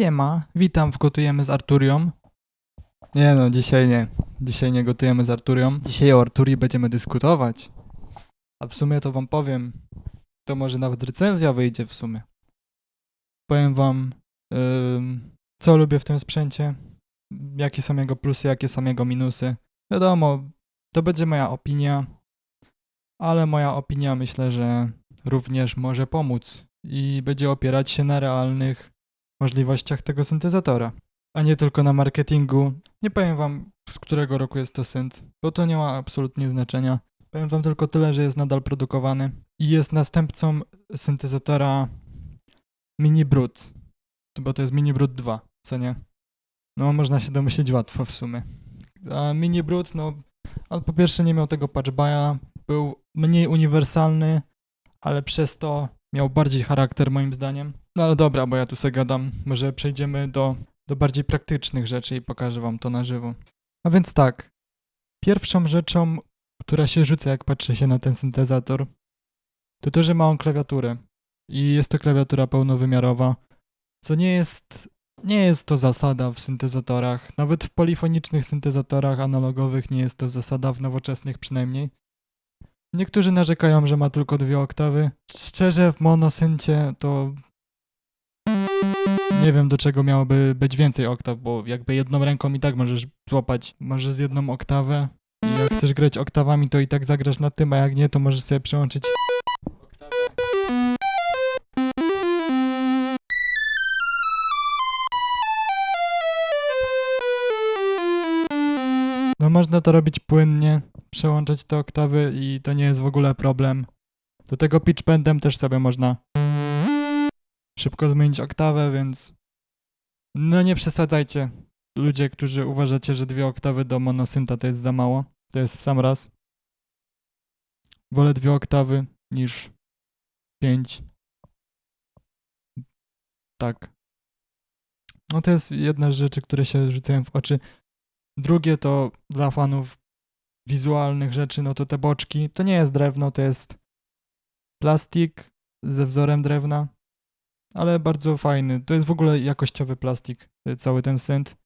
Siema, witam w Gotujemy z Arturią. Nie no, dzisiaj nie. Dzisiaj nie gotujemy z Arturią. Dzisiaj o Arturii będziemy dyskutować. A w sumie to wam powiem, to może nawet recenzja wyjdzie w sumie. Powiem wam, ym, co lubię w tym sprzęcie, jakie są jego plusy, jakie są jego minusy. Wiadomo, to będzie moja opinia, ale moja opinia myślę, że również może pomóc i będzie opierać się na realnych możliwościach tego syntezatora, a nie tylko na marketingu. Nie powiem wam, z którego roku jest to synt, bo to nie ma absolutnie znaczenia. Powiem wam tylko tyle, że jest nadal produkowany i jest następcą syntezatora Mini Brut, bo to jest Mini Brut 2, co nie? No, można się domyślić łatwo w sumie. A Mini Brut, no, on po pierwsze nie miał tego patchbaya, był mniej uniwersalny, ale przez to miał bardziej charakter moim zdaniem. No ale dobra, bo ja tu se gadam. Może przejdziemy do, do bardziej praktycznych rzeczy i pokażę wam to na żywo. A więc tak, pierwszą rzeczą, która się rzuca jak patrzy się na ten syntezator, to to, że ma on klawiaturę. I jest to klawiatura pełnowymiarowa, co nie jest, nie jest to zasada w syntezatorach. Nawet w polifonicznych syntezatorach analogowych nie jest to zasada, w nowoczesnych przynajmniej. Niektórzy narzekają, że ma tylko dwie oktawy. Szczerze, w monosyncie to nie wiem do czego miałoby być więcej oktaw, bo jakby jedną ręką i tak możesz złapać może z jedną oktawę. I jak chcesz grać oktawami, to i tak zagrasz na tym, a jak nie, to możesz sobie przełączyć. No można to robić płynnie, przełączać te oktawy i to nie jest w ogóle problem. Do tego pitchbendem też sobie można szybko zmienić oktawę, więc no nie przesadzajcie. Ludzie, którzy uważacie, że dwie oktawy do monosynta to jest za mało, to jest w sam raz. Wolę dwie oktawy niż pięć. Tak. No to jest jedna z rzeczy, które się rzucają w oczy. Drugie to dla fanów wizualnych rzeczy, no to te boczki. To nie jest drewno, to jest plastik ze wzorem drewna, ale bardzo fajny. To jest w ogóle jakościowy plastik, y, cały ten synt.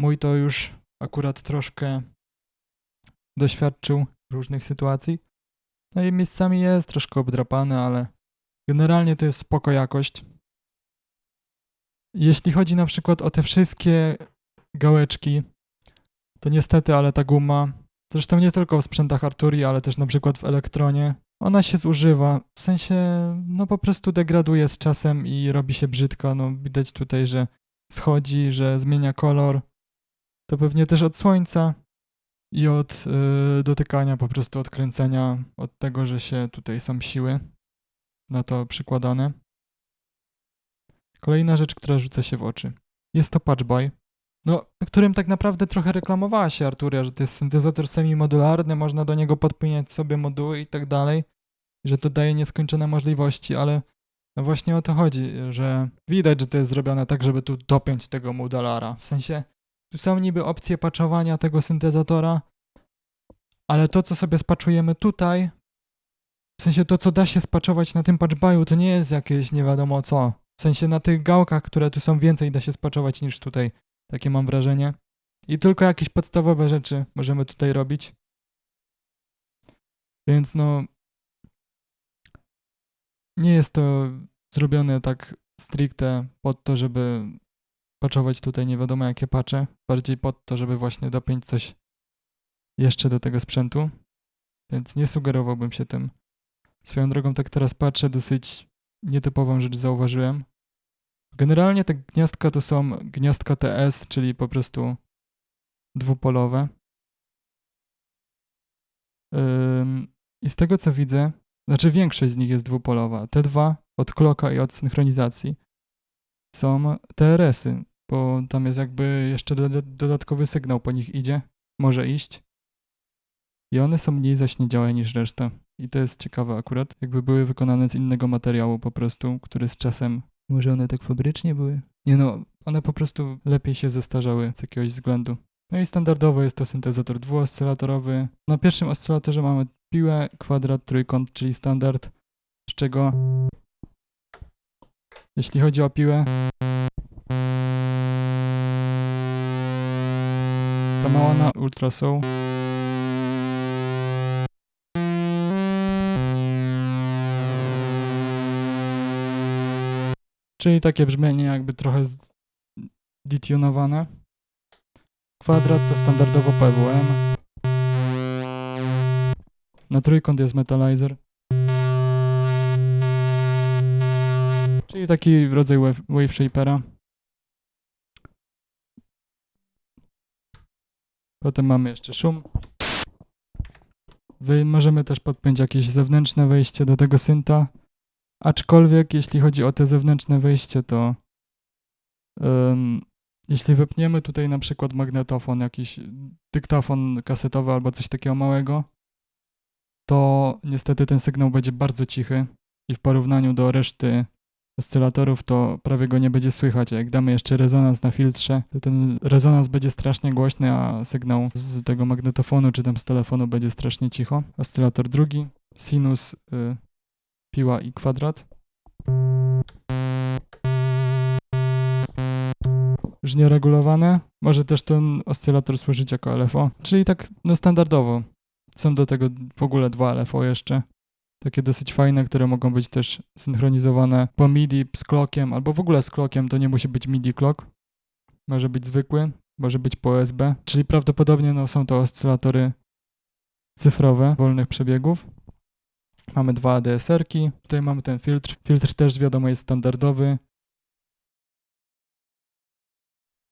Mój to już akurat troszkę doświadczył różnych sytuacji. No i miejscami jest troszkę obdrapany, ale generalnie to jest spoko jakość. Jeśli chodzi na przykład o te wszystkie gałeczki, to niestety, ale ta guma, zresztą nie tylko w sprzętach Arturii, ale też na przykład w Elektronie, ona się zużywa, w sensie, no po prostu degraduje z czasem i robi się brzydko, no widać tutaj, że schodzi, że zmienia kolor, to pewnie też od słońca i od y, dotykania, po prostu od kręcenia, od tego, że się tutaj są siły na to przykładane. Kolejna rzecz, która rzuca się w oczy. Jest to patchbuy, no, którym tak naprawdę trochę reklamowała się Arturia, że to jest syntezator semi-modularny, można do niego podpiniać sobie moduły i tak dalej, że to daje nieskończone możliwości, ale no właśnie o to chodzi, że widać, że to jest zrobione tak, żeby tu dopiąć tego modulara. W sensie, tu są niby opcje patchowania tego syntezatora, ale to, co sobie spaczujemy tutaj, w sensie to, co da się spaczować na tym patchbuyu, to nie jest jakieś nie wiadomo co. W sensie na tych gałkach, które tu są więcej da się spaczować niż tutaj. Takie mam wrażenie. I tylko jakieś podstawowe rzeczy możemy tutaj robić. Więc no. Nie jest to zrobione tak stricte pod to, żeby patchować tutaj nie wiadomo jakie pacze. Bardziej pod to, żeby właśnie dopiąć coś jeszcze do tego sprzętu. Więc nie sugerowałbym się tym. Swoją drogą tak teraz patrzę, dosyć nietypową rzecz zauważyłem. Generalnie te gniazdka to są gniazdka TS, czyli po prostu dwupolowe. I z tego co widzę, znaczy większość z nich jest dwupolowa. Te dwa od kloka i od synchronizacji są TRS-y, bo tam jest jakby jeszcze do, dodatkowy sygnał po nich idzie, może iść. I one są mniej zaśniedziałe niż reszta. I to jest ciekawe akurat, jakby były wykonane z innego materiału po prostu, który z czasem może one tak fabrycznie były? Nie no, one po prostu lepiej się zestarzały z jakiegoś względu. No i standardowo jest to syntezator dwuoscylatorowy. Na pierwszym oscylatorze mamy piłę, kwadrat, trójkąt, czyli standard, z czego jeśli chodzi o piłę, to ma ona ultrasoul. Czyli takie brzmienie jakby trochę detunowane. Kwadrat to standardowo PWM. Na trójkąt jest metalizer. Czyli taki rodzaj wave shapera. Potem mamy jeszcze szum. Wy możemy też podpiąć jakieś zewnętrzne wejście do tego synta. Aczkolwiek jeśli chodzi o te zewnętrzne wejście, to ym, jeśli wypniemy tutaj na przykład magnetofon, jakiś dyktafon kasetowy albo coś takiego małego, to niestety ten sygnał będzie bardzo cichy i w porównaniu do reszty oscylatorów to prawie go nie będzie słychać. A jak damy jeszcze rezonans na filtrze, to ten rezonans będzie strasznie głośny, a sygnał z tego magnetofonu czy tam z telefonu będzie strasznie cicho. Oscylator drugi, sinus, y, piła i kwadrat. Już nieregulowane. Może też ten oscylator służyć jako LFO, czyli tak no standardowo. Są do tego w ogóle dwa LFO jeszcze. Takie dosyć fajne, które mogą być też synchronizowane po MIDI z clockiem, albo w ogóle z clockiem, to nie musi być MIDI clock. Może być zwykły, może być po USB, czyli prawdopodobnie no, są to oscylatory cyfrowe, wolnych przebiegów. Mamy dwa ADSR-ki, tutaj mamy ten filtr. Filtr też wiadomo jest standardowy.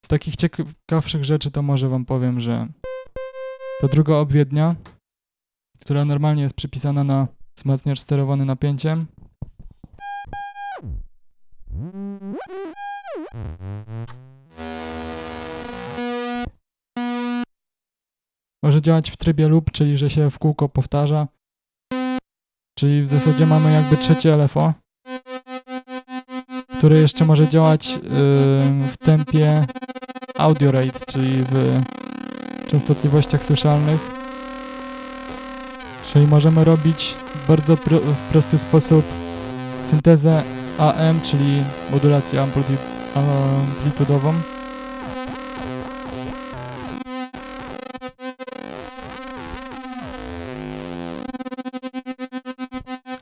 Z takich ciekawszych rzeczy to może wam powiem, że ta druga obwiednia, która normalnie jest przypisana na wzmacniacz sterowany napięciem. Może działać w trybie loop, czyli że się w kółko powtarza. Czyli w zasadzie mamy jakby trzecie LFO, które jeszcze może działać yy, w tempie audio rate, czyli w częstotliwościach słyszalnych. Czyli możemy robić w bardzo pro, w prosty sposób syntezę AM, czyli modulację amplitud amplitudową.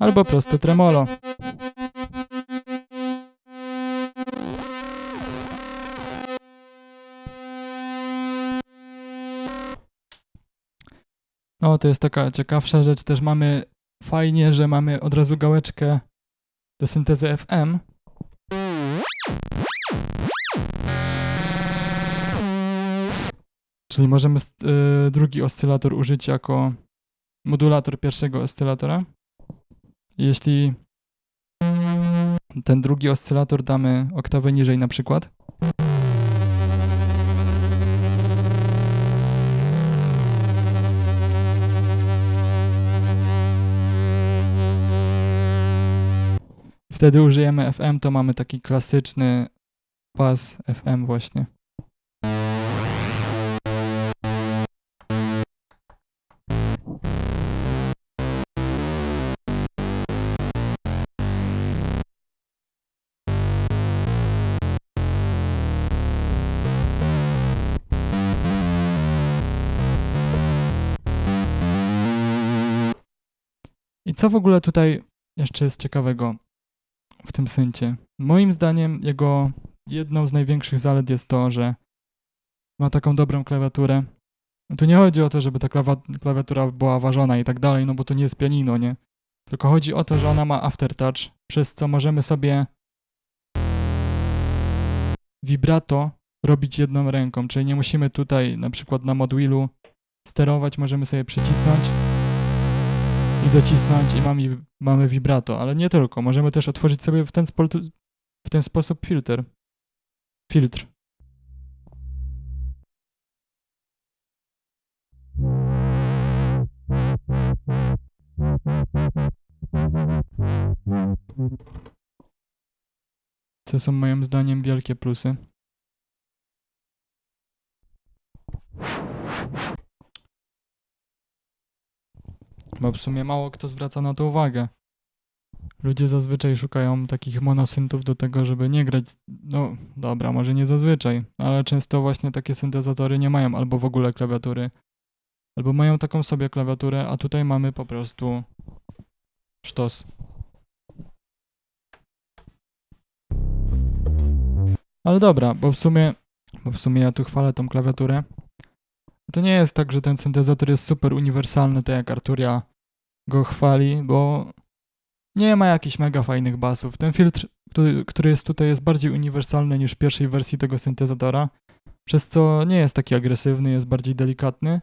Albo proste tremolo. No, to jest taka ciekawsza rzecz. Też mamy fajnie, że mamy od razu gałeczkę do syntezy FM. Czyli możemy y, drugi oscylator użyć jako modulator pierwszego oscylatora. Jeśli ten drugi oscylator damy oktawę niżej na przykład, wtedy użyjemy FM, to mamy taki klasyczny pas FM właśnie. Co w ogóle tutaj jeszcze jest ciekawego w tym syncie? Moim zdaniem jego jedną z największych zalet jest to, że ma taką dobrą klawiaturę. Tu nie chodzi o to, żeby ta klawiatura była ważona i tak dalej, no bo to nie jest pianino, nie? Tylko chodzi o to, że ona ma aftertouch, przez co możemy sobie vibrato robić jedną ręką, czyli nie musimy tutaj na przykład na modwheelu sterować, możemy sobie przycisnąć i docisnąć i mamy, mamy vibrato, ale nie tylko. Możemy też otworzyć sobie w ten, w ten sposób filtr. Filtr. Co są moim zdaniem wielkie plusy. Bo w sumie mało kto zwraca na to uwagę. Ludzie zazwyczaj szukają takich monosyntów do tego, żeby nie grać. No dobra, może nie zazwyczaj, ale często właśnie takie syntezatory nie mają albo w ogóle klawiatury, albo mają taką sobie klawiaturę, a tutaj mamy po prostu sztos. Ale dobra, bo w sumie, bo w sumie ja tu chwalę tą klawiaturę. To nie jest tak, że ten syntezator jest super uniwersalny, tak jak Arturia go chwali, bo nie ma jakichś mega fajnych basów. Ten filtr, który, który jest tutaj, jest bardziej uniwersalny niż w pierwszej wersji tego syntezatora, przez co nie jest taki agresywny, jest bardziej delikatny.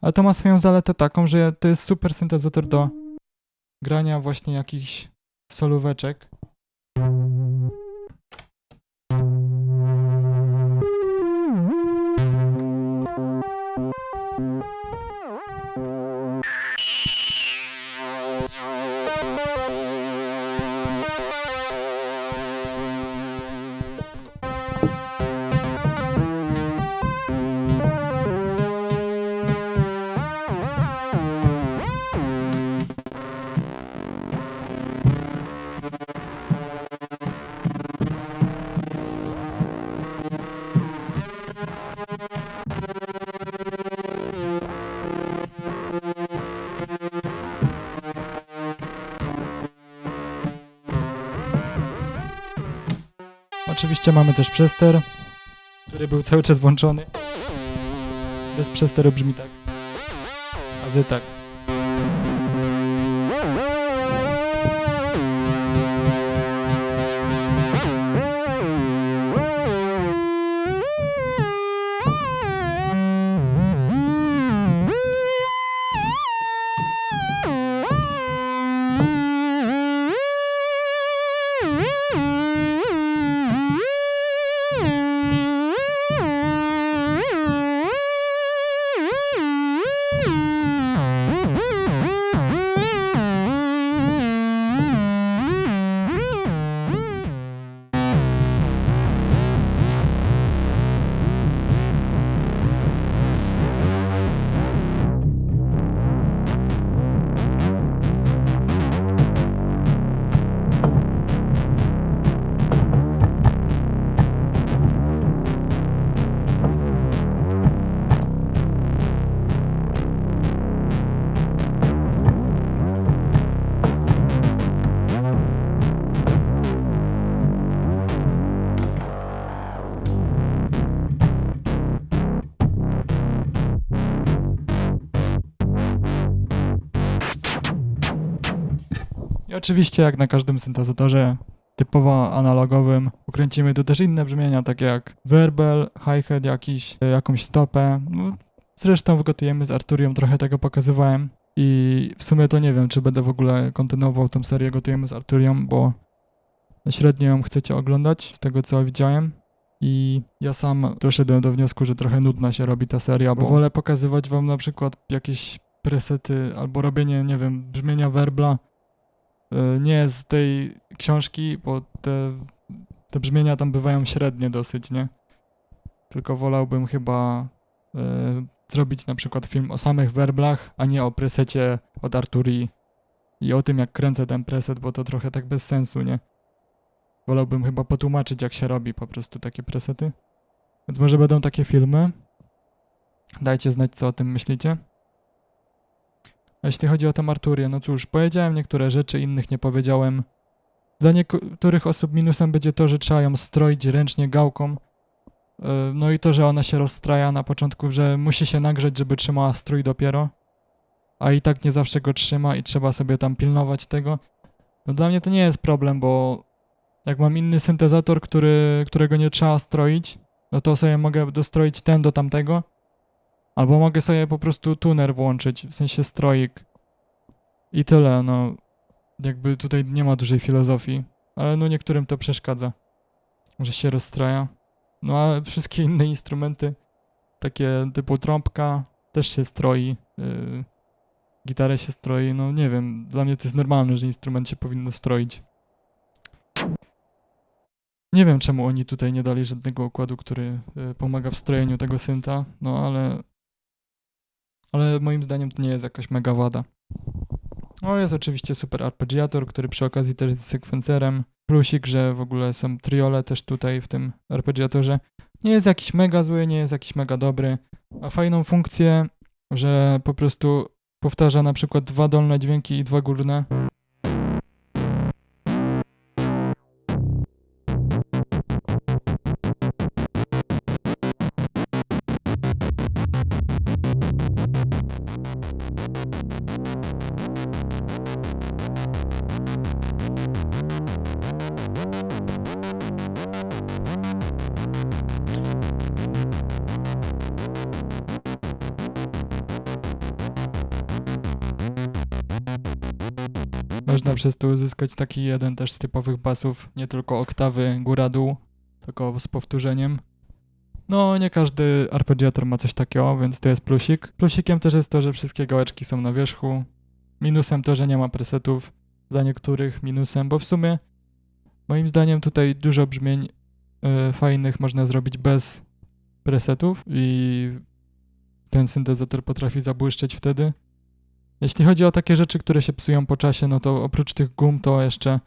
Ale to ma swoją zaletę taką, że to jest super syntezator do grania właśnie jakichś solóweczek. Oczywiście mamy też przester, który był cały czas włączony. Bez przesteru brzmi tak. Azy tak. I oczywiście, jak na każdym syntezatorze typowo analogowym, ukręcimy tu też inne brzmienia, takie jak werbel, hi-hat jakiś, e, jakąś stopę. No, zresztą wygotujemy z Arturią, trochę tego pokazywałem. I w sumie to nie wiem, czy będę w ogóle kontynuował tą serię Gotujemy z Arturią, bo średnio ją chcecie oglądać, z tego co widziałem. I ja sam doszedłem do wniosku, że trochę nudna się robi ta seria, bo wolę pokazywać wam na przykład jakieś presety albo robienie, nie wiem, brzmienia werbla nie z tej książki, bo te, te brzmienia tam bywają średnie dosyć, nie? Tylko wolałbym chyba y, zrobić na przykład film o samych werblach, a nie o presecie od Arturii i o tym, jak kręcę ten preset, bo to trochę tak bez sensu, nie? Wolałbym chyba potłumaczyć, jak się robi po prostu takie presety. Więc może będą takie filmy. Dajcie znać, co o tym myślicie. A jeśli chodzi o tę Arturię, no cóż, powiedziałem niektóre rzeczy, innych nie powiedziałem. Dla niektórych osób minusem będzie to, że trzeba ją stroić ręcznie gałką. Yy, No i to, że ona się rozstraja na początku, że musi się nagrzeć, żeby trzymała strój dopiero. A i tak nie zawsze go trzyma i trzeba sobie tam pilnować tego. No dla mnie to nie jest problem, bo jak mam inny syntezator, który, którego nie trzeba stroić, no to sobie mogę dostroić ten do tamtego. Albo mogę sobie po prostu tuner włączyć, w sensie stroik. I tyle, no. Jakby tutaj nie ma dużej filozofii, ale no niektórym to przeszkadza, że się rozstraja. No a wszystkie inne instrumenty, takie typu trąbka, też się stroi. Yy, gitarę się stroi, no nie wiem, dla mnie to jest normalne, że instrument się powinno stroić. Nie wiem, czemu oni tutaj nie dali żadnego układu, który y, pomaga w strojeniu tego synta, no ale. Ale moim zdaniem to nie jest jakaś mega wada. No jest oczywiście super arpeggiator, który przy okazji też jest sekwencerem. Plusik, że w ogóle są triole też tutaj w tym arpeggiatorze. Nie jest jakiś mega zły, nie jest jakiś mega dobry. Ma fajną funkcję, że po prostu powtarza na przykład dwa dolne dźwięki i dwa górne. Można przez to uzyskać taki jeden też z typowych basów, nie tylko oktawy góra-dół, tylko z powtórzeniem. No, nie każdy arpeggiator ma coś takiego, więc to jest plusik. Plusikiem też jest to, że wszystkie gałeczki są na wierzchu. Minusem to, że nie ma presetów. Dla niektórych minusem, bo w sumie moim zdaniem tutaj dużo brzmień y, fajnych można zrobić bez presetów i ten syntezator potrafi zabłyszczeć wtedy. Jeśli chodzi o takie rzeczy, które się psują po czasie, no to oprócz tych gum to jeszcze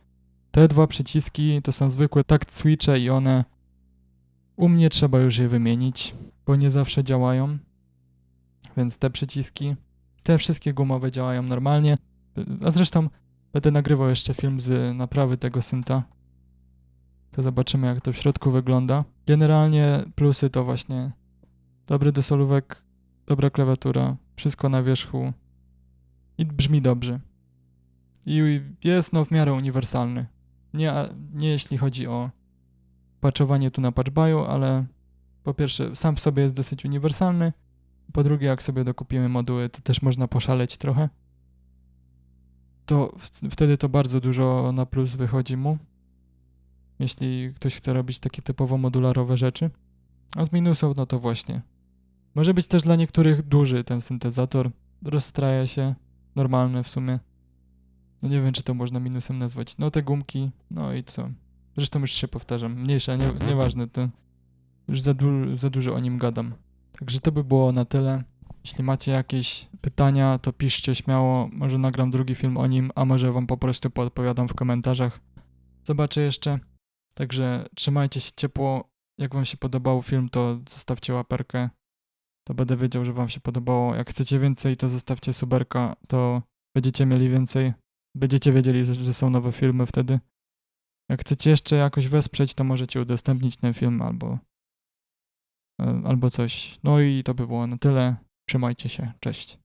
te dwa przyciski to są zwykłe takt switche i one u mnie trzeba już je wymienić, bo nie zawsze działają. Więc te przyciski, te wszystkie gumowe działają normalnie. A zresztą będę nagrywał jeszcze film z naprawy tego synta. To zobaczymy jak to w środku wygląda. Generalnie plusy to właśnie dobry do solówek, dobra klawiatura, wszystko na wierzchu, i brzmi dobrze. I jest no w miarę uniwersalny. Nie, nie jeśli chodzi o patchowanie tu na patchbaju, ale po pierwsze sam w sobie jest dosyć uniwersalny, po drugie jak sobie dokupimy moduły, to też można poszaleć trochę. To wtedy to bardzo dużo na plus wychodzi mu, jeśli ktoś chce robić takie typowo modularowe rzeczy. A z minusów, no to właśnie. Może być też dla niektórych duży ten syntezator, rozstraja się, normalne w sumie. No nie wiem, czy to można minusem nazwać. No te gumki, no i co. Zresztą już się powtarzam. Mniejsza, nie, nieważne, to już za, du- za dużo o nim gadam. Także to by było na tyle. Jeśli macie jakieś pytania, to piszcie śmiało. Może nagram drugi film o nim, a może wam po prostu podpowiadam w komentarzach. Zobaczę jeszcze. Także trzymajcie się ciepło. Jak wam się podobał film, to zostawcie łaperkę to będę wiedział, że Wam się podobało. Jak chcecie więcej, to zostawcie suberka, to będziecie mieli więcej. Będziecie wiedzieli, że są nowe filmy wtedy. Jak chcecie jeszcze jakoś wesprzeć, to możecie udostępnić ten film albo, e, albo coś. No i to by było na tyle. Trzymajcie się. Cześć.